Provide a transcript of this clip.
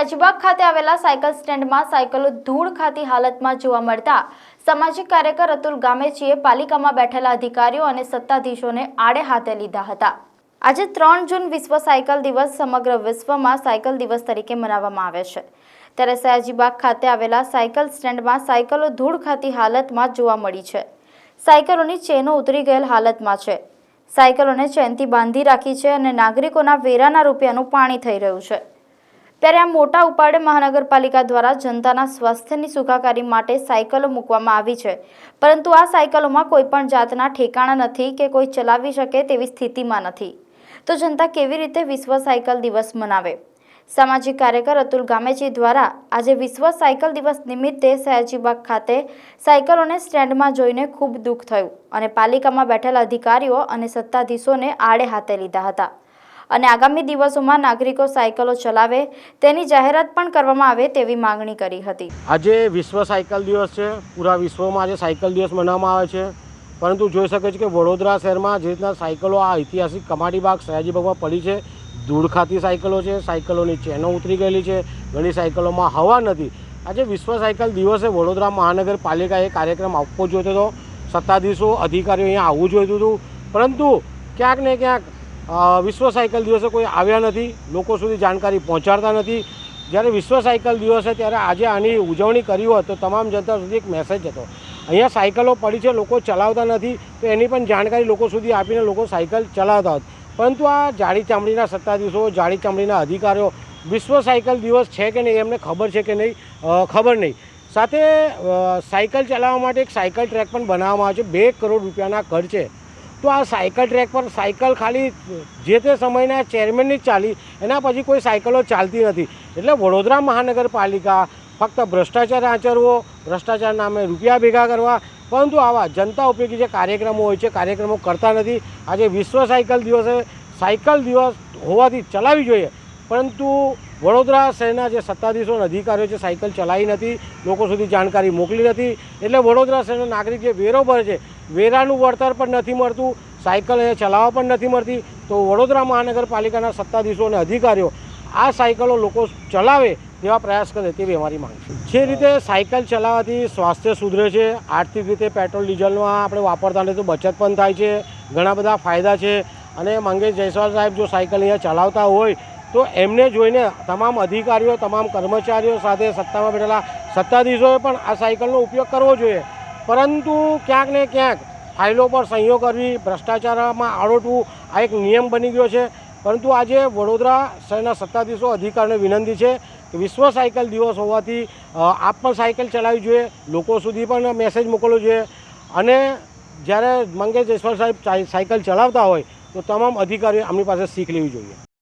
સયાજીબાગ ખાતે આવેલા સાયકલ સ્ટેન્ડમાં સાયકલો ધૂળ ખાતી હાલતમાં જોવા મળતા સામાજિક કાર્યકર અતુલ ગામેચીએ પાલિકામાં બેઠેલા અધિકારીઓ અને સત્તાધીશોને આડે હાથે લીધા હતા. આજે ત્રણ જૂન વિશ્વ સાયકલ દિવસ સમગ્ર વિશ્વમાં સાયકલ દિવસ તરીકે મનાવવામાં આવે છે. ત્યારે સયાજીબાગ ખાતે આવેલા સાયકલ સ્ટેન્ડમાં સાયકલો ધૂળ ખાતી હાલતમાં જોવા મળી છે. સાયકલોની ચેનો ઉતરી ગયેલ હાલતમાં છે. સાયકલોને ચેનથી બાંધી રાખી છે અને નાગરિકોના વેરાના રૂપિયાનું પાણી થઈ રહ્યું છે. ત્યારે આ મોટા ઉપાડે મહાનગરપાલિકા દ્વારા જનતાના સ્વાસ્થ્યની સુખાકારી માટે સાયકલો મૂકવામાં આવી છે. પરંતુ આ સાયકલોમાં કોઈપણ જાતના ઠેકાણા નથી કે કોઈ ચલાવી શકે તેવી સ્થિતિમાં નથી. તો જનતા કેવી રીતે વિશ્વ સાયકલ દિવસ મનાવે? સામાજિક કાર્યકર અતુલ ગામેજી દ્વારા આજે વિશ્વ સાયકલ દિવસ નિમિત્તે સયાજીબાગ ખાતે સાયકલોને સ્ટેન્ડમાં જોઈને ખૂબ દુઃખ થયું અને પાલિકામાં બેઠેલા અધિકારીઓ અને સત્તાધીશોને આડે હાથે લીધા હતા. અને આગામી દિવસોમાં નાગરિકો સાયકલો ચલાવે, તેની જાહેરાત પણ કરવામાં આવે તેવી માંગણી કરી હતી. આજે વિશ્વ સાયકલ દિવસ છે. પૂરા વિશ્વમાં આજે સાયકલ દિવસ મનાવવામાં આવે છે. પરંતુ જોઈ શકે છે કે વડોદરા શહેરમાં જે રીતના સાયકલો આ ઐતિહાસિક કમાટીબાગ સયાજીબાગમાં પડી છે, ધૂળ ખાતી સાયકલો છે, સાયકલોની ચેનો ઉતરી ગયેલી છે, ઘણી સાયકલોમાં હવા નથી. આજે વિશ્વ સાયકલ દિવસે વડોદરા મહાનગરપાલિકાએ કાર્યક્રમ આપવો જોઈતો હતો. સત્તાધીશો અધિકારીઓ અહીંયા આવવું જોઈતું હતું. પરંતુ ક્યાંક ને ક્યાંક વિશ્વ સાયકલ દિવસે કોઈ આવ્યા નથી, લોકો સુધી જાણકારી પહોંચાડતા નથી. જ્યારે વિશ્વ સાયકલ દિવસ છે ત્યારે આજે આની ઉજવણી કરી હોત તો તમામ જનતા સુધી એક મેસેજ હતો. અહીંયા સાયકલો પડી છે, લોકો ચલાવતા નથી, તો એની પણ જાણકારી લોકો સુધી આપીને લોકો સાયકલ ચલાવતા હોત પરંતુ આ જાડી ચામડીના સત્તાધીશો, જાડી ચામડીના અધિકારીઓ, વિશ્વ સાયકલ દિવસ છે કે નહીં એમને ખબર છે કે નહીં? ખબર નહીં. સાથે સાયકલ ચલાવવા માટે એક સાયકલ ટ્રેક પણ બનાવવામાં આવે છે. બે કરોડ રૂપિયાના ખર્ચે તો આ સાયકલ ટ્રેક પર સાયકલ ખાલી જે તે સમયના ચેરમેનની ચાલી, એના પછી કોઈ સાયકલો ચાલતી નથી. એટલે વડોદરા મહાનગરપાલિકા ફક્ત ભ્રષ્ટાચાર આચરવો, ભ્રષ્ટાચાર નામે રૂપિયા ભેગા કરવા, પરંતુ આવા જનતા ઉપયોગી જે કાર્યક્રમો હોય છે, કાર્યક્રમો કરતા નથી. આજે વિશ્વ સાયકલ દિવસે સાયકલ દિવસ હોવાથી ચલાવવી જોઈએ. પરંતુ વડોદરા શહેરના જે સત્તાધીશો અધિકારીઓ છે, સાયકલ ચલાવી નથી. લોકો સુધી જાણકારી મોકલી નથી. એટલે વડોદરા શહેરના નાગરિક જે વેરો ભરે છે વેરાનું વળતર પણ નથી મળતું, સાયકલ અહીંયા ચલાવવા પણ નથી મળતી. તો વડોદરા મહાનગરપાલિકાના સત્તાધીશો અને અધિકારીઓ આ સાયકલો લોકો ચલાવે તેવા પ્રયાસ કરે તેવી અમારી માંગ છે. જે રીતે સાયકલ ચલાવવાથી સ્વાસ્થ્ય સુધરે છે, આર્થિક રીતે પેટ્રોલ ડીઝલમાં આપણે વાપરતા નથી તો બચત પણ થાય છે, ઘણા બધા ફાયદા છે. અને મંગેશ જયસ્વાલ સાહેબ જો સાયકલ અહીંયા ચલાવતા હોય, તો એમને જોઈને તમામ અધિકારીઓ, તમામ કર્મચારીઓ સાથે સત્તામાં બેઠેલા સત્તાધીશોએ પણ આ સાયકલનો ઉપયોગ કરવો જોઈએ. પરંતુ ક્યાંક ને ક્યાંક ફાઇલો પર સહીઓ કરવી ભ્રષ્ટાચારમાં આડોટવું આ એક નિયમ બની ગયો છે. પરંતુ આજે વડોદરા શહેરના સત્તાધીશો અધિકારીને વિનંતી છે કે વિશ્વ સાયકલ દિવસ હોવાથી આપ પણ સાયકલ ચલાવવી જોઈએ, લોકો સુધી પણ મેસેજ મોકલવો જોઈએ. અને જ્યારે મંગેશ જયસ્વાલ સાહેબ સાય- સાયકલ ચલાવતા હોય તો તમામ અધિકારીઓ આમની પાસે શીખ લેવી જોઈએ.